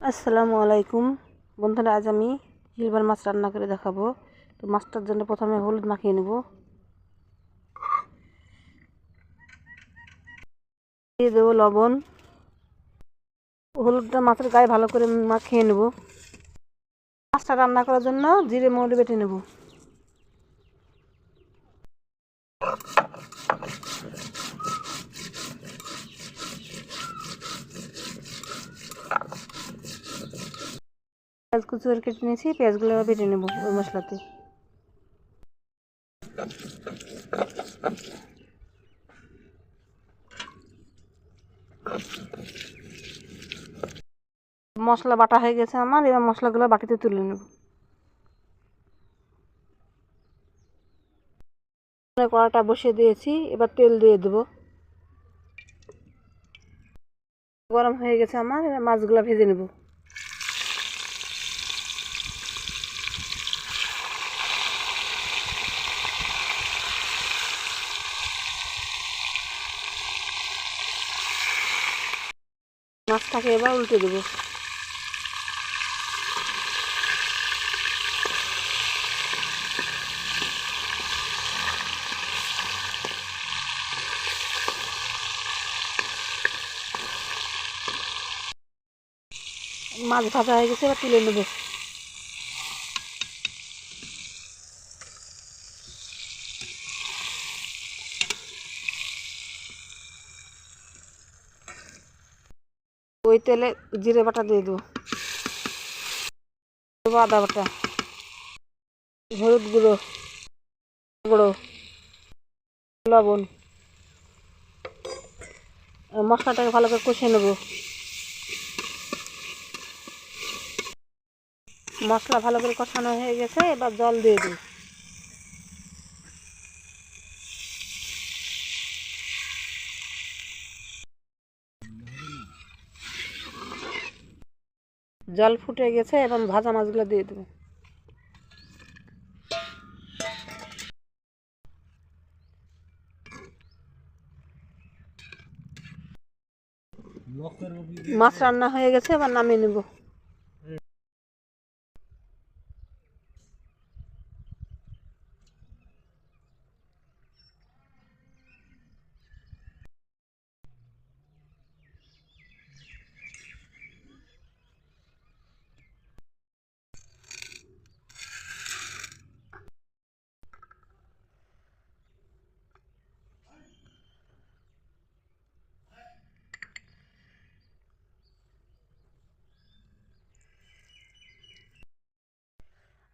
আসসালামু আলাইকুম। বন্ধুরা, আজ আমি সিলভার মাছ রান্না করে দেখাবো। তো মাছটার জন্য প্রথমে হলুদ মাখিয়ে নেব। দিয়ে দেবো লবণ। হলুদটা মাছের গায়ে ভালো করে মাখিয়ে নেব। মাছটা রান্না করার জন্য জিরে মৌরি বেটে নেব। পেঁয়াজ কুচি কেটে নিয়েছি, পেঁয়াজগুলো বেটে নেব ওই মশলাতে। মশলা বাটা হয়ে গেছে আমার, এবার মশলাগুলো বাটিতে তুলে নেব। কড়াটা বসিয়ে দিয়েছি, এবার তেল দিয়ে দেবো। গরম হয়ে গেছে আমার, এবার মাছগুলো ভেজে নেব। মাছটাকে এবার উল্টে দেবো। মাছ ভাজা হয়ে গেছে এবার তুলে নেব। ওই তেলে জিরে বাটা দিয়ে দেবো। দেবো আদা বাটা, হলুদ গুঁড়ো গুঁড়ো, লবণ। মশলাটাকে ভালো করে কষিয়ে নেব। মশলা ভালো করে কষানো হয়ে গেছে, এবার জল দিয়ে দিই জল ফুটে গেছে এবং ভাজা মাছগুলো দিয়ে দেবো। মাছ রান্না হয়ে গেছে, এবার নামিয়ে নেব।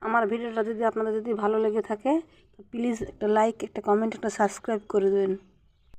আমার ভিডিওটা যদি আপনাদের যদি ভালো লেগে থাকে প্লিজ একটা লাইক একটা কমেন্ট একটা সাবস্ক্রাইব করে দেবেন।